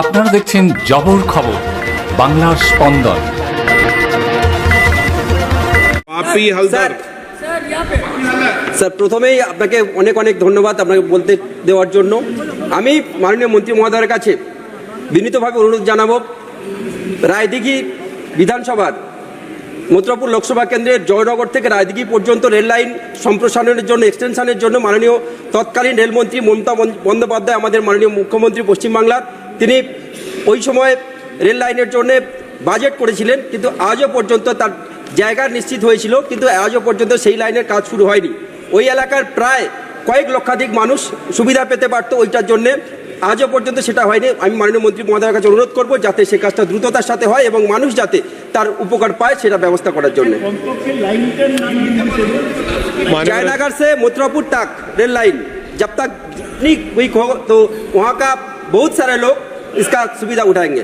আপনারা দেখছেন জবর খবর বাংলার স্পন্দন। হালদার। স্যার প্রথমেই আপনাকে অনেক অনেক ধন্যবাদ আপনাকে বলতে দেওয়ার জন্য। আমি মাননীয় মন্ত্রী মহোদয়ের কাছে বিনীতভাবে অনুরোধ জানাব রায়দিঘি বিধানসভার মথুরাপুর লোকসভা কেন্দ্রের জয়নগর থেকে রায়দিঘি পর্যন্ত রেল লাইন সম্প্রসারণের জন্য এক্সটেনশনের জন্য মাননীয় তৎকালীন রেলমন্ত্রী মমতা বন্দ্যোপাধ্যায়, আমাদের মাননীয় মুখ্যমন্ত্রী পশ্চিমবাংলার, তিনি ওই সময় রেল লাইনের জন্য বাজেট করেছিলেন, কিন্তু আজও পর্যন্ত তার জায়গা নিশ্চিত হয়েছিল, কিন্তু আজও পর্যন্ত সেই লাইনের কাজ শুরু হয়নি। ওই এলাকার প্রায় কয়েক লক্ষাধিক মানুষ সুবিধা পেতে পারতো ওইটার জন্য। আজও পর্যন্ত সেটা হয়নি আমি মাননীয় মন্ত্রী মহোদয়ের কাছে অনুরোধ করবো যাতে সে কাজটা দ্রুততার সাথে হয় এবং মানুষ যাতে তার উপকার পায় সেটা ব্যবস্থা করার জন্য जयनगर से मथुरापुर तक रेल लाइन जब तक जितनी वीक हो तो वहाँ का बहुत सारे लोग इसका सुविधा उठाएंगे